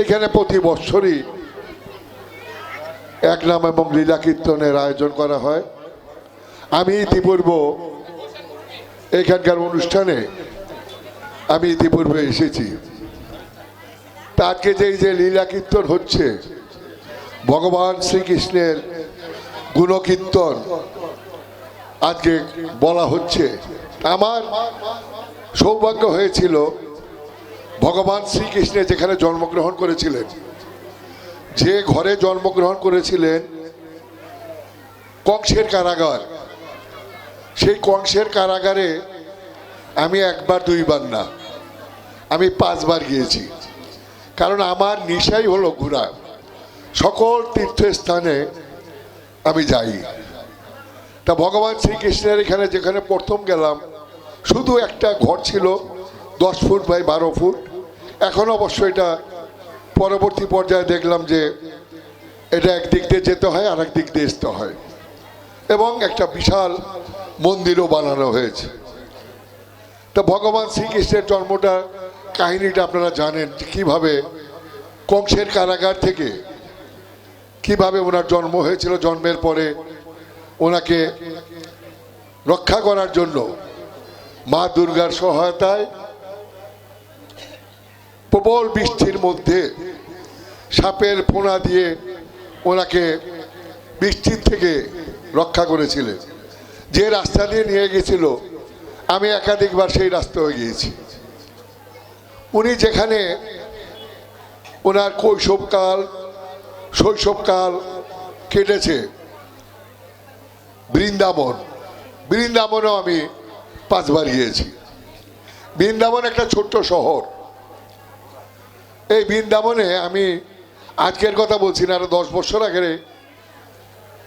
এখানে প্রতি বছরই এক নাম এবং লীলা কীর্তনের আয়োজন করা হয়। আমি ইতিপূর্ব এখানকার অনুষ্ঠানে আমি ইতিপূর্বে এসেছি। তাকে যে যে লীলা কীর্তন হচ্ছে, ভগবান শ্রীকৃষ্ণের গুণকীর্তন আজকে বলা হচ্ছে। আমার সৌভাগ্য হয়েছিল ভগবান শ্রীকৃষ্ণের যেখানে জন্মগ্রহণ করেছিলেন, যে ঘরে জন্মগ্রহণ করেছিলেন কংসের কারাগার। সেই কংসের কারাগারে আমি একবার দুইবার না, আমি পাঁচবার গিয়েছি। কারণ আমার নেশাই হলো ঘোরা সকল তীর্থস্থানে আমি যাই। তা ভগবান শ্রীকৃষ্ণের এখানে যেখানে প্রথম গেলাম, শুধু একটা ঘর ছিল, দশ ফুট বাই বারো ফুট। এখন অবশ্য এটা পরবর্তী পর্যায়ে দেখলাম যে এটা একদিক দিয়ে যেতে হয় আর দিক দিয়ে আসতে হয়। এবং একটা বিশাল মন্দিরও বানানো হয়েছে। তা ভগবান শ্রীকৃষ্ণের জন্মটা কাহিনীটা আপনারা জানেন কীভাবে কংসের কারাগার থেকে কীভাবে ওনার জন্ম হয়েছিল, জন্মের পরে ওনাকে রক্ষা করার জন্য মা দুর্গার সহায়তায় প্রবল বৃষ্টির মধ্যে সাপের পোনা দিয়ে ওনাকে বৃষ্টির থেকে রক্ষা করেছিলেন। যে রাস্তা দিয়ে নিয়ে গেছিল, আমি একাধিকবার সেই রাস্তা হয়ে গিয়েছি। উনি যেখানে ওনার কৈশবকাল শৈশবকাল কেটেছে, বৃন্দাবন। বৃন্দাবনও আমি পাঁচবার গিয়েছি। বৃন্দাবন একটা ছোট্ট শহর। এই বৃন্দাবনে আমি আজকের কথা বলছি না, আরও দশ বছর আগে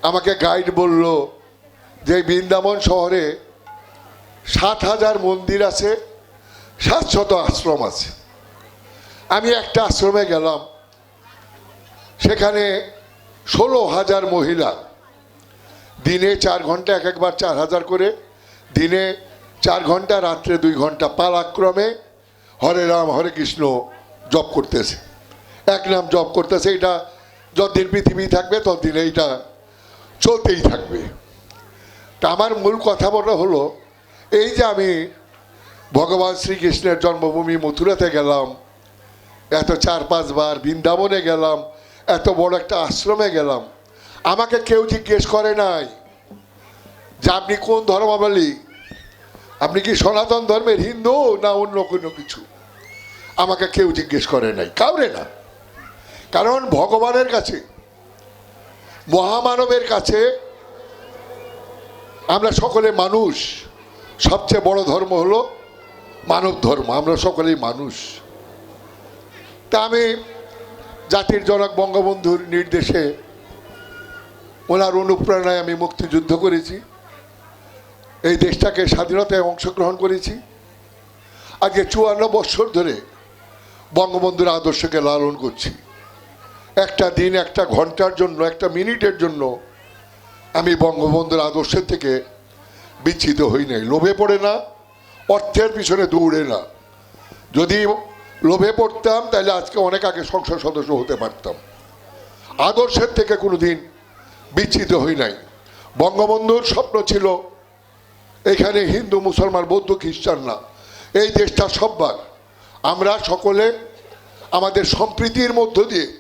আমাকে গাইড বলল যে বৃন্দাবন শহরে সাত হাজার মন্দির আছে, সাতশত আশ্রম আছে। আমি একটা আশ্রমে গেলাম, সেখানে ষোলো হাজার মহিলা। দিনে চার ঘণ্টা, এক একবার চার হাজার করে। দিনে চার ঘণ্টা, রাত্রে দুই ঘণ্টা পালাক্রমে হরে রাম, হরে কৃষ্ণ জপ করতেছে। এক নাম জব করতেছে, এটা যতদিন পৃথিবী থাকবে, ততদিন এইটা চলতেই থাকবে। তা আমার মূল কথা বলা হলো, এই যে আমি ভগবান শ্রীকৃষ্ণের জন্মভূমি মথুরাতে গেলাম, এত চার পাঁচবার বৃন্দাবনে গেলাম, এত বড় একটা আশ্রমে গেলাম, আমাকে কেউ জিজ্ঞেস করে নাই যে আপনি কোন ধর্মাবলী আপনি কি সনাতন ধর্মের হিন্দু না অন্য কোনো কিছু? আমাকে কেউ জিজ্ঞেস করে নাই। কাউরে না। কারণ ভগবানের কাছে, মহামানবের কাছে আমরা সকলে মানুষ। সবচেয়ে বড় ধর্ম হলো মানব ধর্ম। আমরা সকলেই মানুষ। তা আমি জাতির জনক বঙ্গবন্ধুর নির্দেশে ওনার অনুপ্রেরণায় আমি মুক্তিযুদ্ধ করেছি। এই দেশটাকে স্বাধীনতায় অংশগ্রহণ করেছি। আজকে চুয়ান্ন বছর ধরে বঙ্গবন্ধুর আদর্শকে লালন করছি। একটা দিন, একটা ঘণ্টার জন্য, একটা মিনিটের জন্য আমি বঙ্গবন্ধুর আদর্শের থেকে বিচ্ছিত হই নাই। লোভে পড়ে না, অর্থের পিছনে দৌড়ে না। যদি লোভে পড়তাম, তাহলে আজকে অনেক আগে সংসদ সদস্য হতে পারতাম। আদর্শের থেকে কোনো দিন বিচ্ছিত হই নাই। বঙ্গবন্ধুর স্বপ্ন ছিল, এখানে হিন্দু, মুসলমান, বৌদ্ধ খ্রিস্টান না এই দেশটা সববার আমরা সকলে আমাদের সম্প্রীতির মধ্য দিয়ে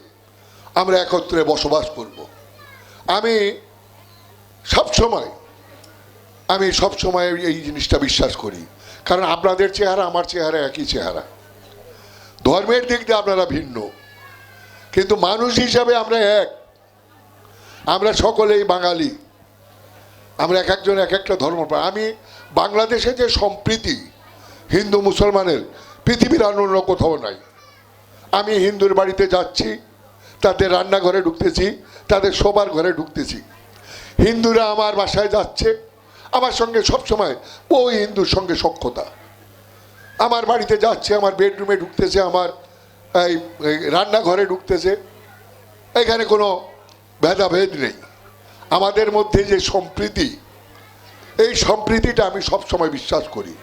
আমরা একত্রে বসবাস করব। আমি সবসময় আমি সবসময় এই জিনিসটা বিশ্বাস করি। কারণ আপনাদের চেহারা আমার চেহারা, একই চেহারা। ধর্মের দিক দিয়ে আপনারা ভিন্ন। কিন্তু মানুষ হিসাবে আমরা এক। আমরা সকলেই বাঙালি। আমরা এক একজন এক একটা ধর্ম। আমি বাংলাদেশে যে সম্প্রীতি হিন্দু মুসলমানের পৃথিবীর আর অন্য কোথাও নাই। আমি হিন্দুর বাড়িতে যাচ্ছি, তাদের রান্নাঘরে ঢুকতেছি, তাদের শোবার ঘরে ঢুকতেছি। হিন্দুরা আমার বাসায় যাচ্ছে, আমার সঙ্গে সবসময় ওই হিন্দুর সঙ্গে সক্ষতা আমার বাড়িতে যাচ্ছে, আমার বেডরুমে ঢুকতেছে, আমার এই রান্নাঘরে ঢুকতেছে। এখানে কোনো ভেদাভেদ নেই। আমাদের মধ্যে যে সম্প্রীতি, এই সম্প্রীতিটা আমি সবসময় বিশ্বাস করি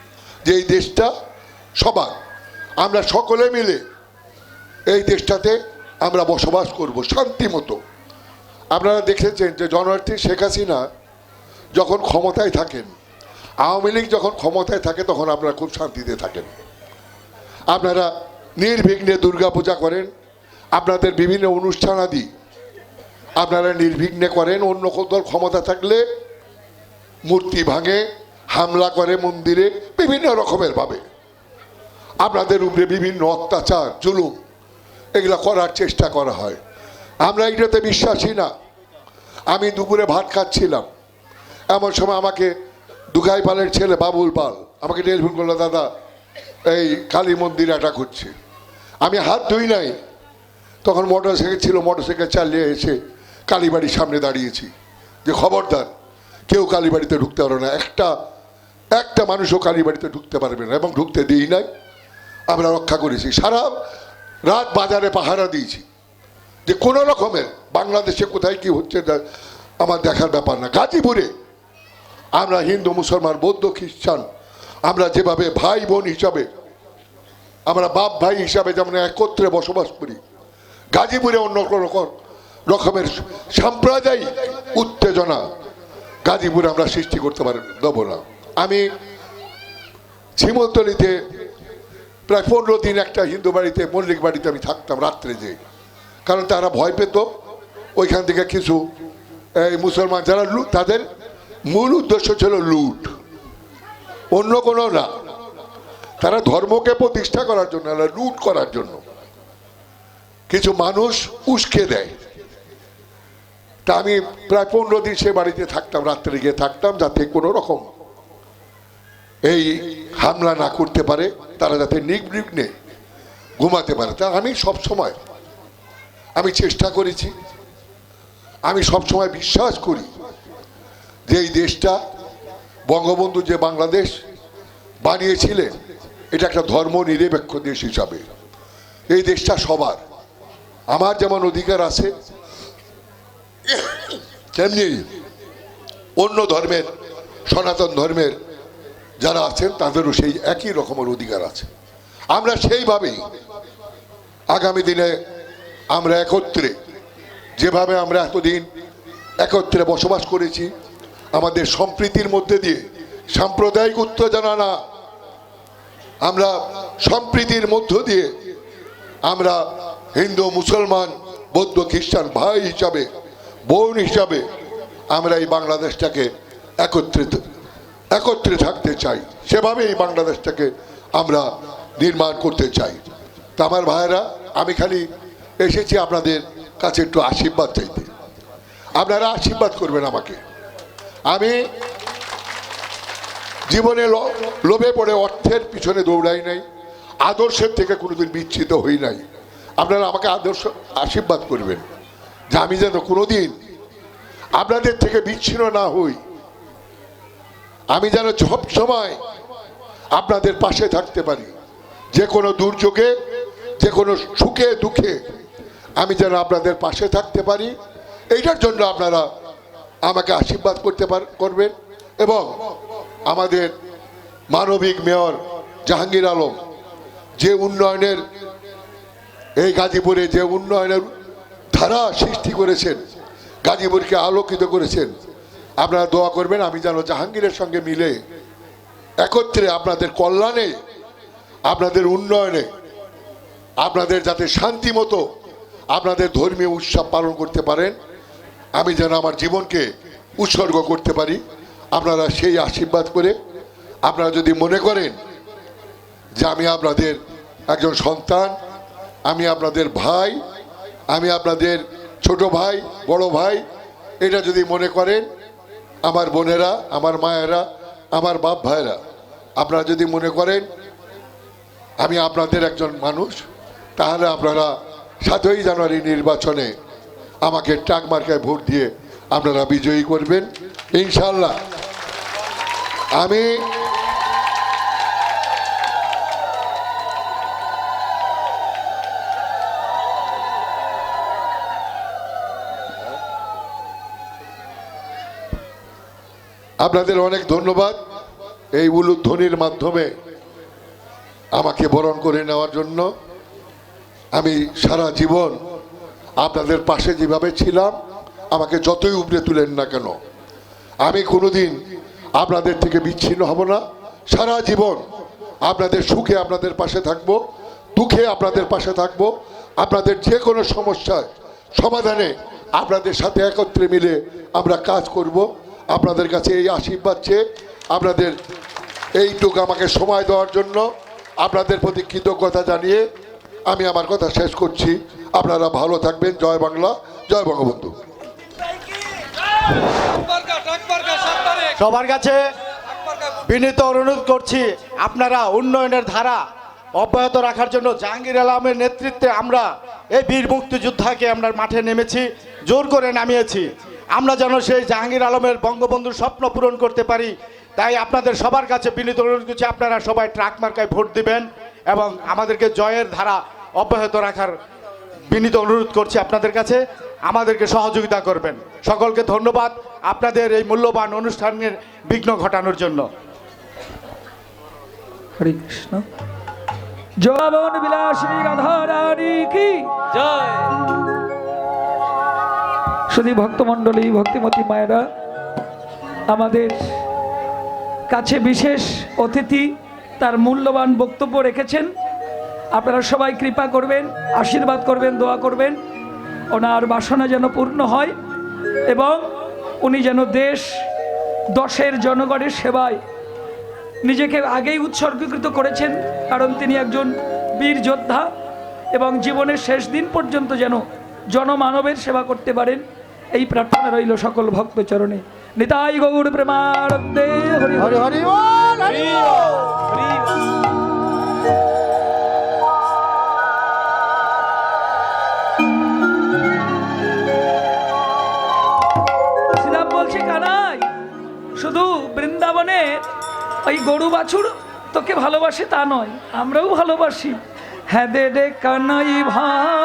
যে এই দেশটা সবার আমরা সকলে মিলে এই দেশটাতে আমরা বসবাস করব শান্তি মতো। আপনারা দেখেছেন যে জননেত্রী শেখ হাসিনা যখন ক্ষমতায় থাকেন, আওয়ামী লীগ যখন ক্ষমতায় থাকে তখন আপনারা খুব শান্তিতে থাকেন। আপনারা নির্বিঘ্নে দুর্গাপূজা করেন, আপনাদের বিভিন্ন অনুষ্ঠানাদি আপনারা নির্বিঘ্নে করেন, অন্য কোথাও ক্ষমতা থাকলে মূর্তি ভাঙে, হামলা করে মন্দিরে, বিভিন্ন রকমের ভাবে। আপনাদের উপরে বিভিন্ন অত্যাচার, জুলুম, এগুলো করার চেষ্টা করা হয়। আমরা এটাতে বিশ্বাসী না। আমি দুপুরে ভাত খাচ্ছিলাম। এমন সময় আমাকে দুগাই পালের ছেলে বাবুল পাল, আমাকে টেলিফোন করল, দাদা, এই কালী মন্দির অ্যাটাক হচ্ছে আমি হাত ধুই নাই। তখন মোটর সাইকেল ছিল, মোটর সাইকেল চালিয়ে এসে কালীবাড়ির সামনে দাঁড়িয়েছি। যে খবরদার, কেউ কালীবাড়িতে ঢুকতে পারবে না। একটা একটা মানুষও কালীবাড়িতে ঢুকতে পারবে না এবং ঢুকতে দিই নাই। আমরা রক্ষা করেছি। সারা রাত বাজারে পাহারা দিয়েছি। যে কোনো রকমের, বাংলাদেশে কোথায় কি হচ্ছে আমার দেখার ব্যাপার না। গাজীপুরে আমরা হিন্দু, মুসলমান, বৌদ্ধ, খ্রিস্টান, আমরা যেভাবে ভাই বোন হিসাবে, আমরা বাপ ভাই হিসাবে যেমন একত্রে বসবাস করি, গাজীপুরে অন্য কোনো রকম- রকমের সাম্প্রদায়িক উত্তেজনা গাজীপুরে আমরা সৃষ্টি করতে পারি, দেবো না। আমি ছিমতলিতে প্রায় পনেরো দিন একটা হিন্দু বাড়িতে, মল্লিক বাড়িতে আমি থাকতাম রাত্রে যে। কারণ তারা ভয় পেত। ওইখান থেকে কিছু, এই মুসলমান যারা তাদের মূল উদ্দেশ্য ছিল লুট। অন্য কোনো না। তারা ধর্মকে প্রতিষ্ঠা করার জন্য লুট করার জন্য। কিছু মানুষ উস্কে দেয়। তা আমি প্রায় পনেরো দিন সে বাড়িতে থাকতাম, রাত্রে গিয়ে থাকতাম, যাতে কোনো রকম এই হামলা না করতে পারে, তারা যাতে নির্বিঘ্নে ঘুমাতে পারে। তা আমি সব সময়, আমি চেষ্টা করেছি। আমি সব সময় বিশ্বাস করি যে এই দেশটা, বঙ্গবন্ধু যে বাংলাদেশ বানিয়েছিলেন, এটা একটা ধর্ম নিরপেক্ষ দেশ হিসাবে। এই দেশটা সবার। আমার যেমন অধিকার আছে, তেমনি অন্য ধর্মের, সনাতন ধর্মের যারা আছেন, তাদেরও সেই একই রকমের অধিকার আছে। আমরা সেইভাবেই আগামী দিনে আমরা একত্রে, যেভাবে আমরা এতদিন একত্রে বসবাস করেছি, আমাদের সম্প্রীতির মধ্যে দিয়ে, সাম্প্রদায়িক উত্তেজনা না, আমরা সম্প্রীতির মধ্য দিয়ে আমরা হিন্দু, মুসলমান, বৌদ্ধ, খ্রিস্টান ভাই হিসাবে, বোন হিসাবে আমরা এই বাংলাদেশটাকে একত্রিত একত্রে থাকতে চাই। সেভাবে এই বাংলাদেশটাকে আমরা নির্মাণ করতে চাই। তা আমার ভাইয়েরা, আমি খালি এসেছি আপনাদের কাছে একটু আশীর্বাদ চাইতে। আপনারা আশীর্বাদ করবেন আমাকে। আমি জীবনে লোভে পড়ে অর্থের পিছনে দৌড়াই নাই, আদর্শের থেকে কোনোদিন বিচ্ছিত হই নাই। আপনারা আমাকে আদর্শ, আশীর্বাদ করবেন, যে আমি যেন কোনোদিন আপনাদের থেকে বিচ্ছিন্ন না হই। আমি যেন সব সময় আপনাদের পাশে থাকতে পারি। যে কোনো দুর্যোগে, যে কোনো সুখে, দুঃখে আমি যেন আপনাদের পাশে থাকতে পারি। এইটার জন্য আপনারা আমাকে আশীর্বাদ করতে পার, করবেন এবং আমাদের মানবিক মেয়র জাহাঙ্গীর আলম যে উন্নয়নের, এই গাজীপুরে যে উন্নয়নের ধারা সৃষ্টি করেছেন, গাজীপুরকে আলোকিত করেছেন আপনারা দোয়া করবেন, আমি যেন জাহাঙ্গীরের সঙ্গে মিলে একত্রে আপনাদের কল্যাণে, আপনাদের উন্নয়নে, আপনাদের যাতে শান্তি মতো আপনাদের ধর্মীয় উৎসব পালন করতে পারেন, আমি যেন আমার জীবনকে উৎসর্গ করতে পারি। আপনারা সেই আশীর্বাদ করে, আপনারা যদি মনে করেন যে আমি আপনাদের একজন সন্তান, আমি আপনাদের ভাই, আমি আপনাদের ছোট ভাই, বড় ভাই, এটা যদি মনে করেন আমার বোনেরা, আমার মায়েরা, আমার বাপ ভাইরা আপনারা যদি মনে করেন আমি আপনাদের একজন মানুষ, তাহলে আপনারা সাতই জানুয়ারি নির্বাচনে আমাকে ট্রাক মার্কায় ভোট দিয়ে আপনারা বিজয়ী করবেন। ইনশাল্লাহ আমি আপনাদের অনেক ধন্যবাদ এই উলুধ্বনির মাধ্যমে আমাকে বরণ করে নেওয়ার জন্য। আমি সারা জীবন আপনাদের পাশে যেভাবে ছিলাম, আমাকে যতই উপরে তুলেন না কেন, আমি কোনোদিন আপনাদের থেকে বিচ্ছিন্ন হব না। সারা জীবন আপনাদের সুখে আপনাদের পাশে থাকব, দুঃখে আপনাদের পাশে থাকব। আপনাদের যে কোনো সমস্যার সমাধানে আপনাদের সাথে একত্রে মিলে আমরা কাজ করব। আপনাদের কাছে এই আশীর্বাদ চেয়ে আপনাদের এইটুকু আমাকে সময় দেওয়ার জন্য আপনাদের প্রতি কৃতজ্ঞতা জানিয়ে আমি আমার কথা শেষ করছি। আপনারা ভালো থাকবেন। জয় বাংলা। জয় বঙ্গবন্ধু। সবার কাছে বিনীত অনুরোধ করছি, আপনারা উন্নয়নের ধারা অব্যাহত রাখার জন্য জাহাঙ্গীর আলমের নেতৃত্বে আমরা এই বীর মুক্তিযোদ্ধাকে আমরা মাঠে নেমেছি, জোর করে নামিয়েছি। আমরা যেন সেই জাহাঙ্গীর আলমের বঙ্গবন্ধুর স্বপ্ন পূরণ করতে পারি। তাই আপনাদের সবার কাছে বিনীত অনুরোধ করছি আপনারা সবাই ট্রাক মার্কায় ভোট দিবেন এবং আমাদেরকে জয়ের ধারা অব্যাহত রাখার বিনীত অনুরোধ করছি আপনাদের কাছে। আমাদেরকে সহযোগিতা করবেন। সকলকে ধন্যবাদ আপনাদের এই মূল্যবান অনুষ্ঠানের বিঘ্ন ঘটানোর জন্য। হরে কৃষ্ণ। জবন বিলাসিনী রাধা রানী কি? জয়। শুধু ভক্তমণ্ডলী, ভক্তিমতী মায়েরা, আমাদের কাছে বিশেষ অতিথি তার মূল্যবান বক্তব্য রেখেছেন। আপনারা সবাই কৃপা করবেন, আশীর্বাদ করবেন, দোয়া করবেন। ওনার বাসনা যেন পূর্ণ হয় এবং উনি যেন দেশ দশের জনগণের সেবায় নিজেকে আগেই উৎসর্গীকৃত করেছেন, কারণ তিনি একজন বীর যোদ্ধা এবং জীবনের শেষ দিন পর্যন্ত যেন জনমানবের সেবা করতে পারেন। এই প্রার্থনা রইল সকল ভক্ত চরণে। নিতাই গৌর প্রেমানন্দে হরি হরি। হরি হরি শুধু বৃন্দাবনে ওই গরু বাছুর তোকে ভালোবাসে তা নয় আমরাও ভালোবাসি। হ্যাঁ দে দে কানাই ভাই।